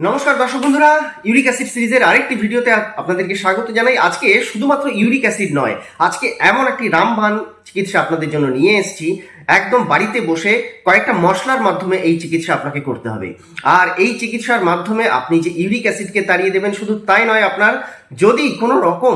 নমস্কার দর্শক বন্ধুরা, ইউরিক অ্যাসিড সিরিজের আরেকটি ভিডিওতে আপনাদেরকে স্বাগত জানাই। আজকে শুধুমাত্র ইউরিক অ্যাসিড নয়, আজকে এমন একটি রামবান চিকিৎসা আপনাদের জন্য নিয়ে এসেছি। একদম বাড়িতে বসে কয়েকটা মশলার মাধ্যমে এই চিকিৎসা আপনাকে করতে হবে। আর এই চিকিৎসার মাধ্যমে আপনি যে ইউরিক অ্যাসিডকে তাড়িয়ে দেবেন, শুধু তাই নয় আপনার, যদি কোনো রকম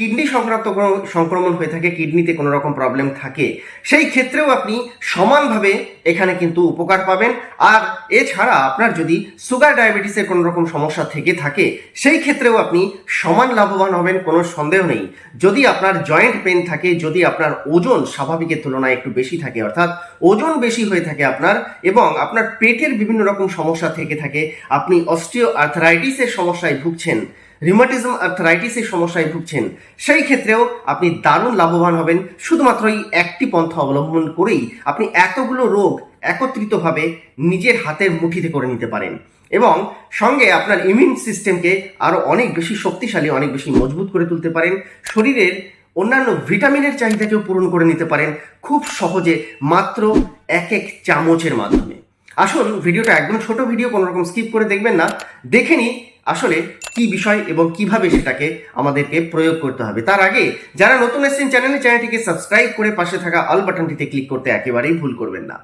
কিডনি সংক্রান্ত সংক্রমণ হয়ে থাকে, কিডনিতে কোনো রকম প্রবলেম থাকে, সেই ক্ষেত্রেও আপনি সমানভাবে এখানে কিন্তু উপকার পাবেন। আর এছাড়া আপনার যদি সুগার ডায়াবেটিসের কোনো রকম সমস্যা থেকে থাকে, সেই ক্ষেত্রেও আপনি সমান লাভবান হবেন, কোনো সন্দেহ নেই। যদি আপনার জয়েন্ট পেন থাকে, যদি আপনার ওজন স্বাভাবিকের তুলনায় একটু বেশি থাকে, অর্থাৎ ওজন বেশি হয়ে থাকে আপনার এবং আপনার পেটের বিভিন্ন রকম সমস্যা থেকে থাকে, আপনি অস্টিও আর্থারাইটিসের সমস্যায় ভুগছেন রিমাটিজম আর্থারাইটিসের সমস্যায় ভুগছেন, সেই ক্ষেত্রেও আপনি দারুণ লাভবান হবেন। শুধুমাত্র এই একটি পন্থা অবলম্বন করেই আপনি এতগুলো রোগ একত্রিতভাবে নিজের হাতের মুঠিতে করে নিতে পারেন। এবং সঙ্গে আপনার ইমিউন সিস্টেমকে আরও অনেক বেশি শক্তিশালী, অনেক বেশি মজবুত করে তুলতে পারেন। শরীরের অন্যান্য ভিটামিনের চাহিদাকেও পূরণ করে নিতে পারেন, খুব সহজে মাত্র এক এক চামচের মাধ্যমে। আসুন, ভিডিওটা একদম ছোট ভিডিও, কোনো রকম স্কিপ করে দেখবেন না। দেখে নিই আসলে কি বিষয় এবং কীভাবে সেটাকে আমাদেরকে প্রয়োগ করতে হবে। তার আগে, যারা নতুন এসেছেন চ্যানেলে চ্যানেলটিকে সাবস্ক্রাইব করে পাশে থাকা অল বাটনটিতে ক্লিক করতে একেবারেই ভুল করবেন না।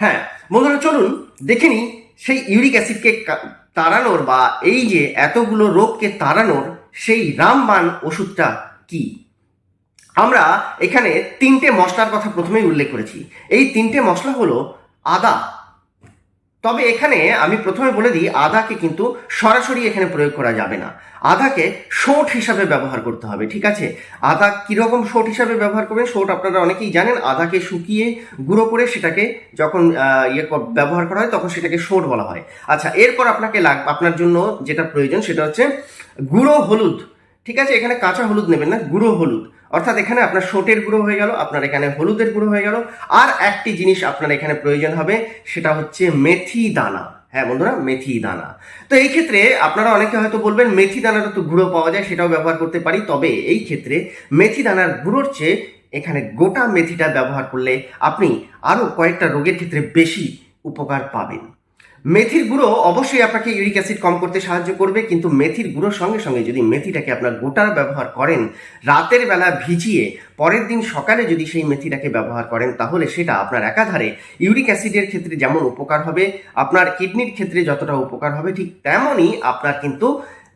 হ্যাঁ বন্ধুরা, চলুন, দেখে নিই সেই ইউরিক অ্যাসিডকে তাড়ানোর বা এই যে এতগুলো রোগকে তাড়ানোর সেই রামবান ওষুধটা কি? আমরা এখানে তিনটে মশলার কথা প্রথমেই উল্লেখ করেছি। এই তিনটে মশলা হলো আদা তবে এখানে আমি প্রথমে বলে দিই আদাকে কিন্তু সরাসরি এখানে প্রয়োগ করা যাবে না। আদাকে শোট হিসাবে ব্যবহার করতে হবে, ঠিক আছে? আদা কীরকম শোট হিসাবে ব্যবহার করবেন, শোট আপনারা অনেকেই জানেন আদাকে শুকিয়ে গুঁড়ো করে সেটাকে যখন ইয়ে ব্যবহার করা হয়, তখন সেটাকে শোট বলা হয়। আচ্ছা এরপর আপনাকে লাগ, আপনার জন্য যেটা প্রয়োজন সেটা হচ্ছে গুঁড়ো হলুদ, ঠিক আছে? এখানে কাঁচা হলুদ নেবেন না, গুঁড়ো হলুদ। অর্থাৎ এখানে আপনার শোটের গুঁড়ো হয়ে গেল, আপনার এখানে হলুদের গুঁড়ো হয়ে গেল। আর একটি জিনিস আপনার এখানে প্রয়োজন হবে, সেটা হচ্ছে মেথি দানা। হ্যাঁ বন্ধুরা, মেথি দানা। তো এই ক্ষেত্রে আপনারা অনেকে হয়তো বলবেন, মেথি দানাটা তো গুঁড়ো পাওয়া যায়, সেটাও ব্যবহার করতে পারি। তবে এই ক্ষেত্রে মেথি দানার গুঁড়োর চেয়ে এখানে গোটা মেথিটা ব্যবহার করলে আপনি আরও কয়েকটা রোগের ক্ষেত্রে বেশি উপকার পাবেন। মেথির গুঁড়ো অবশ্যই আপনাকে ইউরিক অ্যাসিড কম করতে সাহায্য করবে, কিন্তু মেথির গুঁড়োর সঙ্গে সঙ্গে যদি মেথিটাকে আপনার গোটার ব্যবহার করেন, রাতের বেলা ভিজিয়ে পরের দিন সকালে যদি সেই মেথিটাকে ব্যবহার করেন, তাহলে সেটা আপনার একাধারে ইউরিক অ্যাসিডের ক্ষেত্রে যেমন উপকার হবে, আপনার কিডনির ক্ষেত্রে যতটা উপকার হবে, ঠিক তেমনই আপনার কিন্তু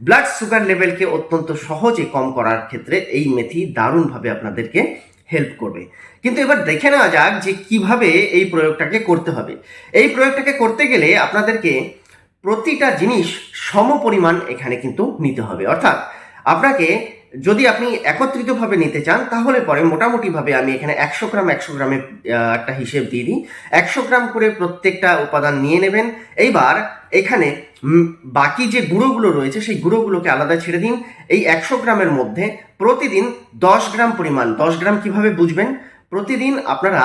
ব্লাড সুগার লেভেলকে অত্যন্ত সহজে কম করার ক্ষেত্রে এই মেথি দারুণভাবে আপনাদেরকে হেল্প করবে। কিন্তু এবার দেখে নেওয়া যাক যে কীভাবে এই প্রয়োগটাকে করতে হবে। এই প্রয়োগটাকে করতে গেলে আপনাদেরকে প্রতিটা জিনিস সম পরিমাণ এখানে কিন্তু নিতে হবে। অর্থাৎ আপনাকে যদি আপনি একত্রিতভাবে নিতে চান তাহলে পরে মোটামুটিভাবে আমি এখানে একশো গ্রাম একশো গ্রামের আহ, একটা হিসেব দিয়ে দিই। একশো গ্রাম করে প্রত্যেকটা উপাদান নিয়ে নেবেন। এইবার এখানে বাকি যে গুঁড়োগুলো রয়েছে সেই গুঁড়োগুলোকে আলাদা ছেড়ে দিন। এই একশো গ্রামের মধ্যে প্রতিদিন দশ গ্রাম পরিমাণ, দশ গ্রাম কীভাবে বুঝবেন? প্রতিদিন আপনারা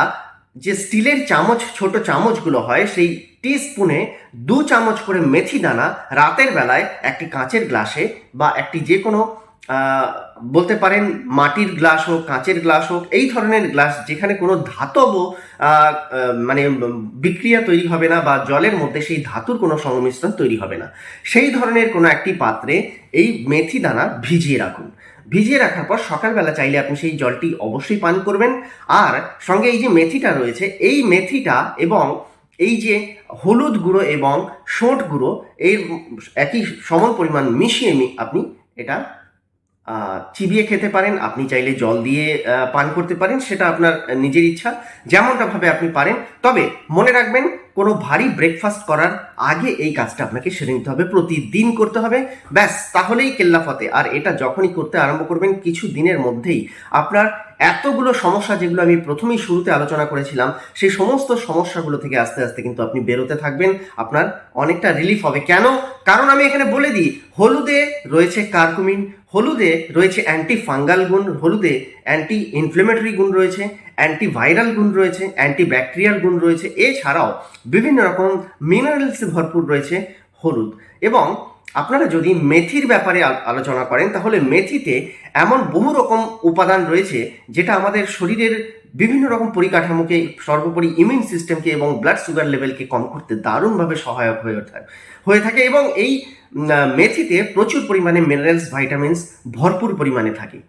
যে স্টিলের চামচ, ছোট চামচগুলো হয়, সেই টি স্পুনে দু চামচ করে মেথি দানা রাতের বেলায় একটি কাঁচের গ্লাসে বা একটি যে কোনো বলতে পারেন মাটির গ্লাস হোক, কাঁচের গ্লাস হোক, এই ধরনের গ্লাস যেখানে কোনো ধাতব মানে বিক্রিয়া তৈরি হবে না বা জলের মধ্যে সেই ধাতুর কোনো সংমিশ্রণ তৈরি হবে না। সেই ধরনের কোনো একটি পাত্রে এই মেথি দানা ভিজিয়ে রাখুন। ভিজিয়ে রাখার পর সকালবেলা চাইলে আপনি সেই জলটি অবশ্যই পান করবেন। আর সঙ্গে এই যে মেথিটা রয়েছে, এই মেথিটা এবং এই যে হলুদ গুঁড়ো এবং সোঁট গুঁড়ো, এর একই সমান পরিমাণ মিশিয়ে আপনি এটা চিবিয়ে খেতে পারেন। আপনি চাইলে জল দিয়ে পান করতে পারেন, সেটা আপনার নিজের ইচ্ছা। যেমনটা ভাবে আপনি পারেন। তবে মনে রাখবেন, কোনো ভারী ব্রেকফাস্ট করার আগে এই কাজটা আপনাকে সেরে নিতে হবে। প্রতিদিন করতে হবে। ব্যাস, তাহলেই কেল্লাফতে আর এটা যখনই করতে আরম্ভ করবেন, কিছু দিনের মধ্যেই আপনার এতগুলো সমস্যা যেগুলো আমি প্রথমেই শুরুতে আলোচনা করেছিলাম, সেই সমস্ত সমস্যাগুলো থেকে আস্তে আস্তে কিন্তু আপনি বেরোতে থাকবেন। আপনার অনেকটা রিলিফ হবে। কেন? কারণ আমি এখানে বলে দিই, হলুদে রয়েছে কার্কুমিন হলুদে রয়েছে অ্যান্টি ফাঙ্গাল গুণ, হলুদে অ্যান্টি ইনফ্লেমেটরি গুণ রয়েছে অ্যান্টি ভাইরাল গুণ রয়েছে অ্যান্টি ব্যাকটেরিয়াল গুণ রয়েছে। এছাড়াও বিভিন্ন রকম মিনারেলসে ভরপুর রয়েছে হলুদ। এবং আপনারা যদি মেথির ব্যাপারে আলোচনা করেন, তাহলে মেথিতে এমন বহু রকম উপাদান রয়েছে, যেটা আমাদের শরীরের বিভিন্ন রকম পরিকাঠামোকে, সর্বোপরি ইমিউন সিস্টেমকে এবং ব্লাড সুগার লেভেলকে কম করতে দারুণভাবে সহায়ক হয়ে ওঠে হয়ে থাকে। এবং এই মেথিতে প্রচুর পরিমাণে মিনারেলস ভাইটামিনস ভরপুর পরিমাণে থাকে।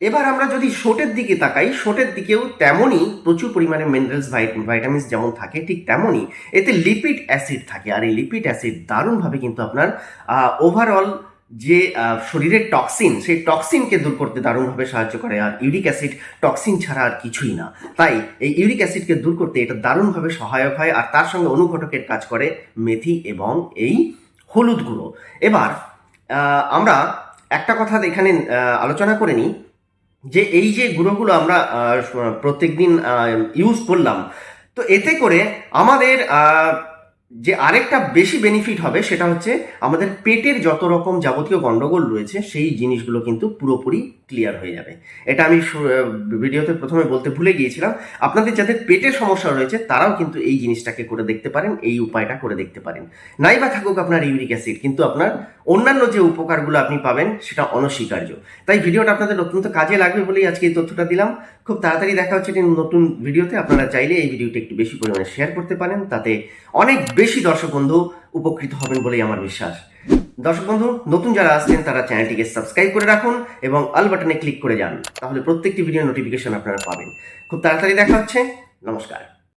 এবার আমরা যদি শোটের দিকে তাকাই শোটের দিকেও তেমনই প্রচুর পরিমাণে মিনারেলস ভাইটামিনস যেমন থাকে, ঠিক তেমনই এতে লিপিড অ্যাসিড থাকে। আর এই লিপিড অ্যাসিড দারুণভাবে কিন্তু আপনার ওভারঅল যে শরীরের টক্সিন সেই টক্সিনকে দূর করতে দারুণভাবে সাহায্য করে। আর ইউরিক অ্যাসিড টক্সিন ছাড়া আর কিছুই না। তাই এই ইউরিক অ্যাসিডকে দূর করতে এটা দারুণভাবে সহায়ক হয়। আর তার সঙ্গে অনুঘটকের কাজ করে মেথি এবং এই হলুদ গুঁড়ো। এবার আমরা একটা কথা এখানে আলোচনা করে নিই যে এই যে গুঁড়োগুলো আমরা প্রত্যেক দিন ইউজ করলাম, তো এতে করে আমাদের যে আরেকটা বেশি বেনিফিট হবে সেটা হচ্ছে আমাদের পেটের যত রকম যাবতীয় গন্ডগোল রয়েছে, সেই জিনিসগুলো কিন্তু পুরোপুরি ক্লিয়ার হয়ে যাবে। এটা আমি ভিডিওতে প্রথমে বলতে ভুলে গিয়েছিলাম। আপনাদের যাদের পেটের সমস্যা রয়েছে, তারাও কিন্তু এই জিনিসটাকে করে দেখতে পারেন, এই উপায়টা করে দেখতে পারেন। নাই বা থাকুক আপনার ইউরিক অ্যাসিড কিন্তু আপনার অন্যান্য যে উপকারগুলো আপনি পাবেন, সেটা অনস্বীকার্য। তাই ভিডিওটা আপনাদের অত্যন্ত কাজে লাগবে বলেই আজকে এই তথ্যটা দিলাম। খুব তাড়াতাড়ি দেখা হচ্ছে নতুন ভিডিওতে। আপনারা চাইলে এই ভিডিওটি একটু বেশি পরিমাণে শেয়ার করতে পারেন, তাতে অনেক বেশি দর্শক বন্ধু উপকৃত হবেন বলেই আমার বিশ্বাস। দর্শক বন্ধু, নতুন যারা আসছেন, তারা চ্যানেলটিকে সাবস্ক্রাইব করে রাখুন এবং আল বাটনে ক্লিক করে যান, তাহলে প্রত্যেকটি ভিডিও নোটিফিকেশন আপনারা পাবেন। খুব তাড়াতাড়ি দেখা হচ্ছে। নমস্কার।